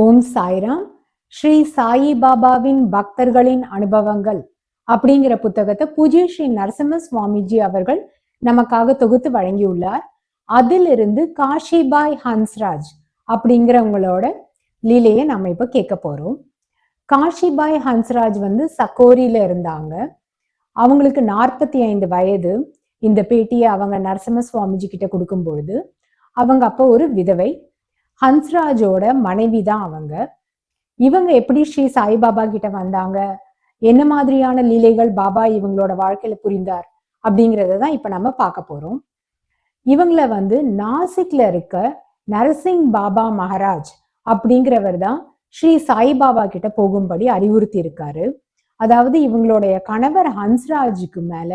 ஓம் சாய்ராம். ஸ்ரீ சாயி பாபாவின் பக்தர்களின் அனுபவங்கள் அப்படிங்கிற புத்தகத்தை பூஜ்ய ஸ்ரீ நரசிம்ம சுவாமிஜி அவர்கள் நமக்காக தொகுத்து வழங்கியுள்ளார். அதிலிருந்து காஷிபாய் ஹன்ஸ்ராஜ் அப்படிங்கிறவங்களோட லீலையை நம்ம இப்ப கேட்க போறோம். காஷிபாய் ஹன்ஸ்ராஜ் வந்து சக்கோரியில இருந்தாங்க. அவங்களுக்கு நாற்பத்தி ஐந்து வயது. இந்த பேட்டியை அவங்க நரசிம்ம சுவாமிஜி கிட்ட கொடுக்கும் பொழுது அவங்க அப்போ ஒரு விதவை. ஹன்ஸ்ராஜோட மனைவி தான் அவங்க. இவங்க எப்படி ஸ்ரீ சாய்பாபா கிட்ட வந்தாங்க? என்ன மாதிரியான லீலைகள் பாபா இவங்களோட வாழ்க்கையில புரிந்தார்? அப்படிங்கிறத தான் இப்ப நம்ம பார்க்க போறோம். இவங்கள வந்து நாசிக்ல இருக்க நரசிங் பாபா மகாராஜ் அப்படிங்கிறவர் தான் ஸ்ரீ சாய்பாபா கிட்ட போகும்படி அறிவுறுத்தி இருக்காரு. அதாவது இவங்களுடைய கணவர் ஹன்ஸ்ராஜுக்கு மேல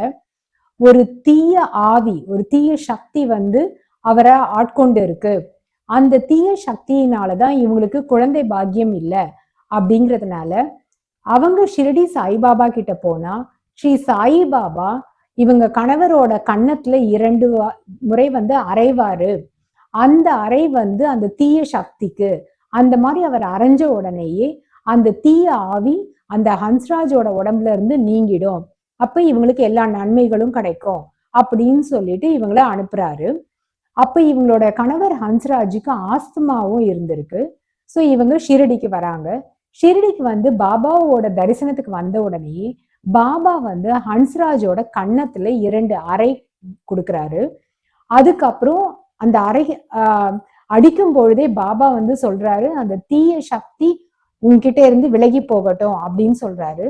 ஒரு தீய ஆவி ஒரு தீய சக்தி வந்து அவரை ஆட்கொண்டு இருக்கு. அந்த தீய சக்தியினாலதான் இவங்களுக்கு குழந்தை பாக்கியம் இல்லை அப்படிங்கிறதுனால அவங்க ஷிரடி சாய்பாபா கிட்ட போனா ஸ்ரீ சாய்பாபா இவங்க கணவரோட கன்னத்துல இரண்டு வா- முறை வந்து அரைவாரு. அந்த அறை வந்து அந்த தீய சக்திக்கு. அந்த மாதிரி அவர் அரைஞ்ச உடனேயே அந்த தீய ஆவி அந்த ஹன்ஸ்ராஜோட உடம்புல இருந்து நீங்கிடும். அப்ப இவங்களுக்கு எல்லா நன்மைகளும் கிடைக்கும் அப்படின்னு சொல்லிட்டு இவங்கள அனுப்புறாரு. அப்ப இவங்களோட கணவர் ஹன்ஸ்ராஜுக்கு ஆஸ்துமாவும் இருந்திருக்கு. ஸோ இவங்க ஷிரடிக்கு வராங்க. ஷிரடிக்கு வந்து பாபாவோட தரிசனத்துக்கு வந்த உடனே பாபா வந்து ஹன்ஸ்ராஜோட கன்னத்துல இரண்டு அறை கொடுக்குறாரு. அதுக்கப்புறம் அந்த அறை அடிக்கும் பொழுதே பாபா வந்து சொல்றாரு அந்த தீய சக்தி உங்ககிட்ட இருந்து விலகி போகட்டும் அப்படின்னு சொல்றாரு.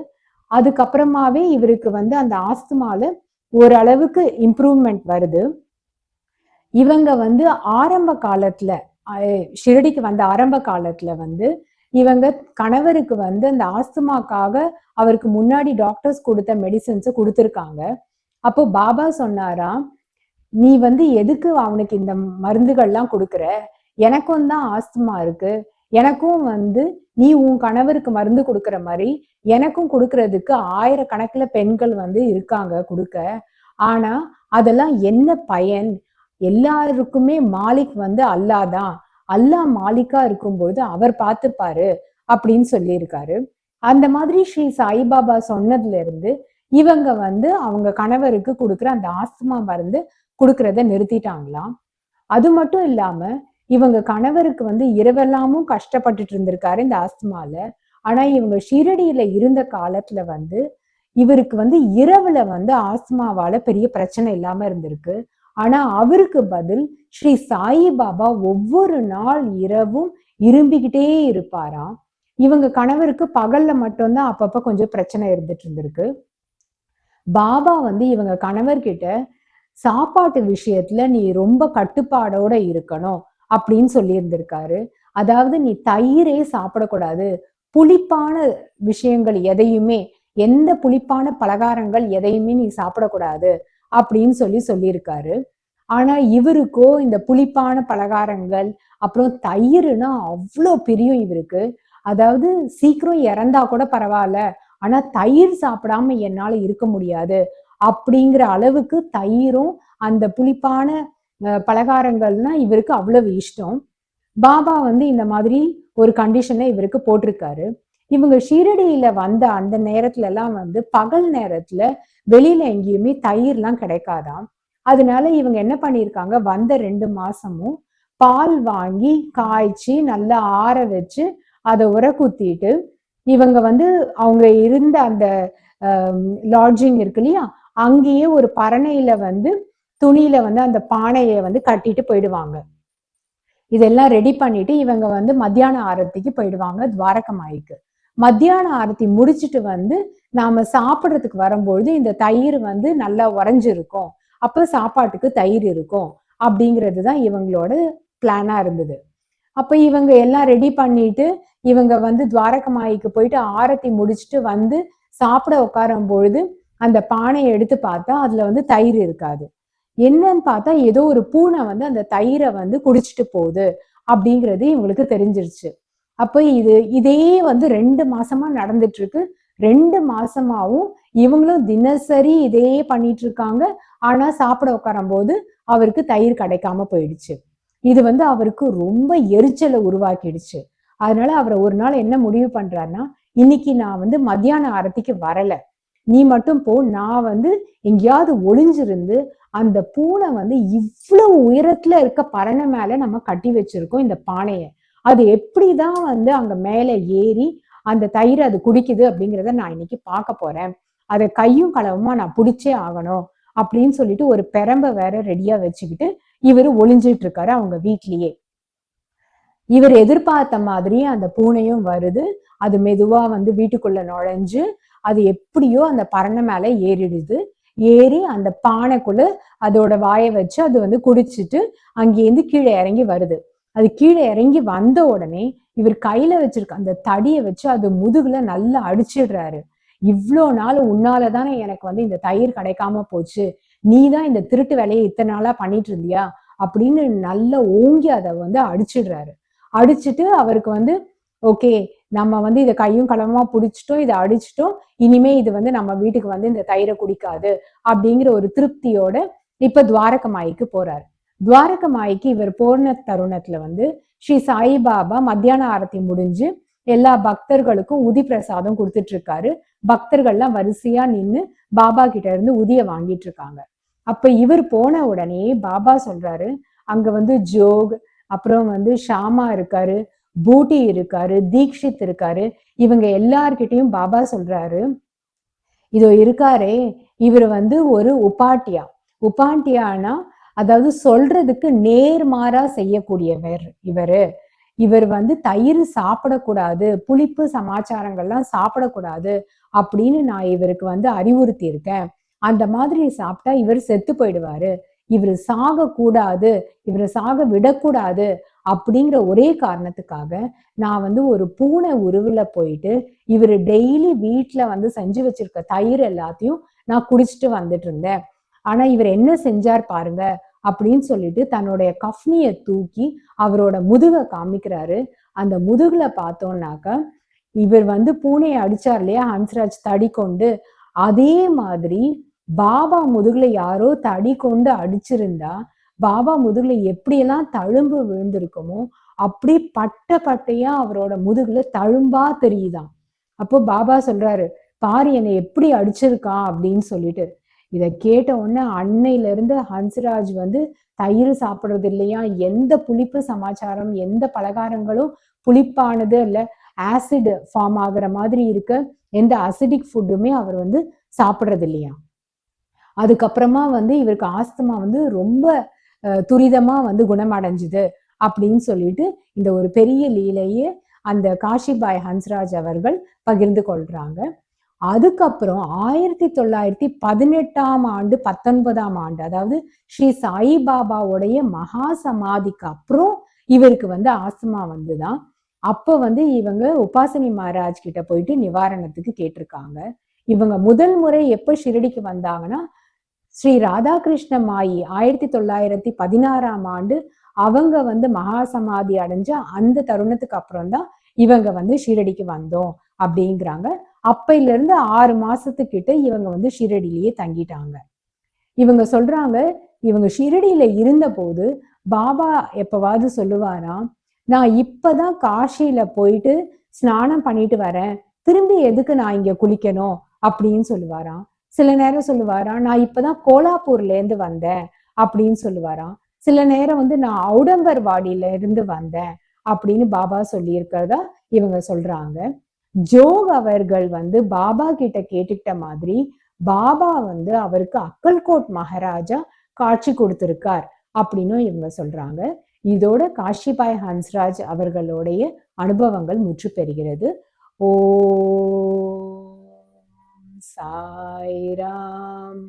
அதுக்கப்புறமாவே இவருக்கு வந்து அந்த ஆஸ்துமால ஓரளவுக்கு இம்ப்ரூவ்மெண்ட் வருது. இவங்க வந்து ஆரம்ப காலத்துல அஹ், ஷிரடிக்கு வந்த ஆரம்ப காலத்துல வந்து இவங்க கணவருக்கு வந்து அந்த ஆஸ்துமாக்காக அவருக்கு முன்னாடி டாக்டர்ஸ் கொடுத்த மெடிசன்ஸை கொடுத்துருக்காங்க. அப்போ பாபா சொன்னாராம் நீ வந்து எதுக்கு அவனுக்கு இந்த மருந்துகள்லாம் கொடுக்குற? எனக்கும் தான் ஆஸ்துமா இருக்கு. எனக்கும் வந்து நீ உன் கணவருக்கு மருந்து கொடுக்குற மாதிரி எனக்கும் கொடுக்கறதுக்கு ஆயிரக்கணக்கில் பெண்கள் வந்து இருக்காங்க கொடுக்க. ஆனா அதெல்லாம் என்ன பயன்? எல்லாருக்குமே மாலிக் வந்து அல்லாஹ் தான் அல்லாஹ் மாலிக்கா இருக்கும்பொழுது அவர் பார்த்துப்பாரு அப்படின்னு சொல்லியிருக்காரு. அந்த மாதிரி ஸ்ரீ சாய்பாபா சொன்னதுல இருந்து இவங்க வந்து அவங்க கணவருக்கு கொடுக்குற அந்த ஆஸ்துமா மருந்து கொடுக்கறத நிறுத்திட்டாங்களாம். அது மட்டும் இல்லாம இவங்க கணவருக்கு வந்து இரவெல்லாமும் கஷ்டப்பட்டுட்டு இருந்திருக்காரு இந்த ஆஸ்துமால. ஆனா இவங்க ஷிரடியில இருந்த காலத்துல வந்து இவருக்கு வந்து இரவுல வந்து ஆஸ்துமாவால பெரிய பிரச்சனை இல்லாம இருந்திருக்கு. ஆனா அவருக்கு பதில் ஸ்ரீ சாயி பாபா ஒவ்வொரு நாள் இரவும் இரும்பிக்கிட்டே இருப்பாராம் இவங்க கணவருக்கு பகல்ல மட்டும்தான் அப்பப்ப கொஞ்சம் பிரச்சனை இருந்துட்டு இருந்திருக்கு. பாபா வந்து இவங்க கணவர்கிட்ட சாப்பாட்டு விஷயத்துல நீ ரொம்ப கட்டுப்பாடோட இருக்கணும் அப்படின்னு சொல்லி இருந்திருக்காரு அதாவது நீ தயிரே சாப்பிடக்கூடாது. புளிப்பான விஷயங்கள் எதையுமே எந்த புளிப்பான பலகாரங்கள் எதையுமே நீ சாப்பிடக்கூடாது. அப்படின்னு சொல்லி சொல்லியிருக்காரு. ஆனா இவருக்கோ இந்த புளிப்பான பலகாரங்கள் அப்புறம் தயிர்னா அவ்வளோ பிரியம் இவருக்கு. அதாவது சீக்கிரம் இறந்தா கூட பரவாயில்ல ஆனா தயிர் சாப்பிடாம என்னால இருக்க முடியாது அப்படிங்கிற அளவுக்கு தயிரும் அந்த புளிப்பான பலகாரங்கள்னா இவருக்கு அவ்வளவு இஷ்டம். பாபா வந்து இந்த மாதிரி ஒரு கண்டிஷனை இவருக்கு போட்டிருக்காரு. இவங்க ஷீரடியில வந்த அந்த நேரத்துல எல்லாம் வந்து பகல் நேரத்துல வெளியில எங்கேயுமே தயிர்லாம் கிடைக்காதாம். அதனால இவங்க என்ன பண்ணியிருக்காங்க? வந்த ரெண்டு மாசமும் பால் வாங்கி காய்ச்சி நல்லா ஆற வச்சு அதை உர குத்திட்டு இவங்க வந்து அவங்க இருந்த அந்த லாட்ஜிங் இருக்கு இல்லையா? அங்கேயே ஒரு பரணையில வந்து துணியில வந்து அந்த பானையை வந்து கட்டிட்டு போயிடுவாங்க. இதெல்லாம் ரெடி பண்ணிட்டு இவங்க வந்து மத்தியான ஆரத்திக்கு போயிடுவாங்க துவாரகமாய்க்கு. மத்தியான ஆரத்தி முடிச்சிட்டு வந்து நாம சாப்பிட்றதுக்கு வரும்பொழுது இந்த தயிர் வந்து நல்லா உறைஞ்சிருக்கும். அப்ப சாப்பாட்டுக்கு தயிர் இருக்கும். அப்படிங்கிறது தான் இவங்களோட பிளானா இருந்தது. அப்ப இவங்க எல்லாம் ரெடி பண்ணிட்டு இவங்க வந்து துவாரகமாய்க்கு போயிட்டு ஆரத்தி முடிச்சிட்டு வந்து சாப்பிட உட்காரும் பொழுது அந்த பானையை எடுத்து பார்த்தா அதுல வந்து தயிர் இருக்காது. என்னன்னு பார்த்தா ஏதோ ஒரு பூனை வந்து அந்த தயிரை வந்து குடிச்சிட்டு போகுது அப்படிங்கிறது இவங்களுக்கு தெரிஞ்சிருச்சு. அப்போ இது இதே வந்து ரெண்டு மாசமா நடந்துட்டு இருக்கு ரெண்டு மாசமாவும் இவங்களும் தினசரி இதே பண்ணிட்டு இருக்காங்க ஆனா சாப்பிட உட்காரும் போது அவருக்கு தயிர் கிடைக்காம போயிடுச்சு. இது வந்து அவருக்கு ரொம்ப எரிச்சலை உருவாக்கிடுச்சு. அதனால அவரை ஒரு நாள் என்ன முடிவு பண்றாருன்னா இன்னைக்கு நான் வந்து மத்தியான ஆரத்திக்கு வரல. நீ மட்டும் போ நான் வந்து எங்கேயாவது ஒளிஞ்சிருந்து அந்த பூனை வந்து இவ்வளவு உயரத்துல இருக்க பரணை மேல நம்ம கட்டி வச்சிருக்கோம் இந்த பானையை. அது எப்படிதான் வந்து அங்க மேல ஏறி அந்த தயிர் அது குடிக்குது அப்படிங்கிறத நான் இன்னைக்கு பார்க்க போறேன். அதை கையும் களவுமா நான் பிடிச்சே ஆகணும் அப்படின்னு சொல்லிட்டு ஒரு பெரம்ப வேற ரெடியா வச்சுக்கிட்டு இவர் ஒளிஞ்சிட்டு இருக்காரு அவங்க வீட்லயே. இவர் எதிர்பார்த்த மாதிரியே அந்த பூனையும் வருது. அது மெதுவா வந்து வீட்டுக்குள்ள நுழைஞ்சு அது எப்படியோ அந்த பரணை மேல ஏறிடுது. ஏறி அந்த பானைக்குள்ள அதோட வாயை வச்சு அது வந்து குடிச்சிட்டு அங்கேருந்து கீழே இறங்கி வருது. அது கீழே இறங்கி வந்த உடனே இவர் கையில வச்சிருக்க அந்த தடியை வச்சு அது முதுகுல நல்லா அடிச்சிடுறாரு. இவ்வளோ நாள் உன்னால தானே எனக்கு வந்து இந்த தயிர் கிடைக்காம போச்சு. நீ தான் இந்த திருட்டு வேலையை இத்தனை நாளா பண்ணிட்டு இருந்தியா? அப்படின்னு நல்லா ஓங்கி அதை வந்து அடிச்சிடுறாரு. அடிச்சுட்டு அவருக்கு வந்து ஓகே நம்ம வந்து இதை கையும் களமா பிடிச்சிட்டோம் இதை அடிச்சிட்டோம். இனிமே இது வந்து நம்ம வீட்டுக்கு வந்து இந்த தயிரை குடிக்காது. அப்படிங்கிற ஒரு திருப்தியோட இப்ப துவாரகமாய்க்கு போறாரு. துவாரகமாய்க்கு இவர் போன தருணத்துல வந்து ஸ்ரீ சாயிபாபா மத்தியான ஆரத்தி முடிஞ்சு எல்லா பக்தர்களுக்கும் உதி பிரசாதம் கொடுத்துட்டு இருக்காரு பக்தர்கள்லாம் வரிசையா நின்னு பாபா கிட்ட இருந்து உதிய வாங்கிட்டு இருக்காங்க அப்ப இவர் போன உடனே பாபா சொல்றாரு அங்க வந்து ஜோக் அப்புறம் வந்து ஷாமா இருக்காரு பூட்டி இருக்காரு தீக்ஷித் இருக்காரு. இவங்க எல்லார்கிட்டையும் பாபா சொல்றாரு இதோ இருக்காரே இவர் வந்து ஒரு உபாட்டியா? உபாண்டியானா அதாவது சொல்றதுக்கு நேர்மாறா செய்யக்கூடியவர் இவரு. இவர் வந்து தயிர் சாப்பிடக்கூடாது புளிப்பு சமாச்சாரங்கள்லாம் சாப்பிடக்கூடாது அப்படின்னு நான் இவருக்கு வந்து அறிவுறுத்தி இருக்கேன் அந்த மாதிரி சாப்பிட்டா இவர் செத்து போயிடுவாரு. இவர் சாக கூடாது இவரை சாக விடக்கூடாது அப்படிங்கிற ஒரே காரணத்துக்காக நான் வந்து ஒரு பூனை உருவில் போயிட்டு இவர் டெய்லி வீட்டில் வந்து செஞ்சு வச்சிருக்க தயிர் எல்லாத்தையும் நான் குடிச்சிட்டு வந்துட்டு இருந்தேன். ஆனா இவர் என்ன செஞ்சார் பாருங்க அப்படின்னு சொல்லிட்டு தன்னுடைய கஃப்னிய தூக்கி அவரோட முதுகை காமிக்கிறாரு. அந்த முதுகுல பார்த்தோம்னாக்க இவர் வந்து பூனையை அடிச்சார் இல்லையா? ஹம்ஸ்ராஜ் தடி கொண்டு. அதே மாதிரி பாபா முதுகுல யாரோ தடி கொண்டு அடிச்சிருந்தா பாபா முதுகுல எப்படியெல்லாம் தழும்பு விழுந்திருக்குமோ அப்படி பட்ட பட்டையா அவரோட முதுகுல தழும்பா தெரியுதாம். அப்போ பாபா சொல்றாரு பாரு என்னை எப்படி அடிச்சிருக்கான் அப்படின்னு சொல்லிட்டு. இதை கேட்ட உடனே அன்னையிலிருந்து ஹன்ஸ்ராஜ் வந்து தயிர் சாப்பிடுறது இல்லையா? எந்த புளிப்பு சமாச்சாரம் எந்த பலகாரங்களும் புளிப்பானது இல்லை ஆசிட் ஃபார்ம் ஆகுற மாதிரி இருக்க எந்த அசிடிக் ஃபுட்டுமே அவர் வந்து சாப்பிட்றது இல்லையா? அதுக்கப்புறமா வந்து இவருக்கு ஆஸ்துமா வந்து ரொம்ப துரிதமா வந்து குணமடைஞ்சுது அப்படின்னு சொல்லிட்டு இந்த ஒரு பெரிய லீலையே அந்த காஷிபாய் ஹன்ஸ்ராஜ் அவர்கள் பகிர்ந்து கொள்றாங்க. அதுக்கப்புறம் ஆயிரத்தி தொள்ளாயிரத்தி பதினெட்டாம் ஆண்டு பத்தொன்பதாம் ஆண்டு அதாவது ஸ்ரீ சாயிபாபாவுடைய மகா சமாதிக்கு அப்புறம் இவருக்கு வந்து ஆஸ்துமா வந்துதான் அப்போ வந்து இவங்க உபாசனி மகாராஜ் கிட்ட போயிட்டு நிவாரணத்துக்கு கேட்டிருக்காங்க. இவங்க முதல் முறை எப்போ ஷிரடிக்கு வந்தாங்கன்னா ஸ்ரீ ராதாகிருஷ்ண மாயி ஆயிரத்தி தொள்ளாயிரத்தி பதினாறாம் ஆண்டு அவங்க வந்து மகா சமாதி அடைஞ்ச அந்த தருணத்துக்கு அப்புறம் தான் இவங்க வந்து ஷீரடிக்கு வந்தோம் அப்படிங்கிறாங்க. அப்பையில இருந்து ஆறு மாசத்துக்கிட்ட இவங்க வந்து ஷிரடியிலேயே தங்கிட்டாங்க. இவங்க சொல்றாங்க இவங்க ஷிரடியில இருந்த போது பாபா எப்பவாவது சொல்லுவாராம் நான் இப்பதான் காஷியில போயிட்டு ஸ்நானம் பண்ணிட்டு வரேன். திரும்பி எதுக்கு நான் இங்க குளிக்கணும்? அப்படின்னு சொல்லுவாராம் சில நேரம் சொல்லுவாராம் நான் இப்பதான் கோலாப்பூர்ல இருந்து வந்தேன். அப்படின்னு சொல்லுவாராம் சில நேரம் வந்து நான் அவுடம்பர் வாடியில இருந்து வந்தேன். அப்படின்னு பாபா சொல்லியிருக்கிறதா இவங்க சொல்றாங்க. ஜோக் அவர்கள் வந்து பாபா கிட்ட கேட்டுக்கிட்ட மாதிரி பாபா வந்து அவருக்கு அக்கல்கோட் மகாராஜா காட்சி கொடுத்திருக்கார் அப்படின்னும் இவங்க சொல்றாங்க. இதோட காஷிபாய் ஹன்ஸ்ராஜ் அவர்களுடைய அனுபவங்கள் முற்று பெறுகிறது. ஓ சாய்ராம்.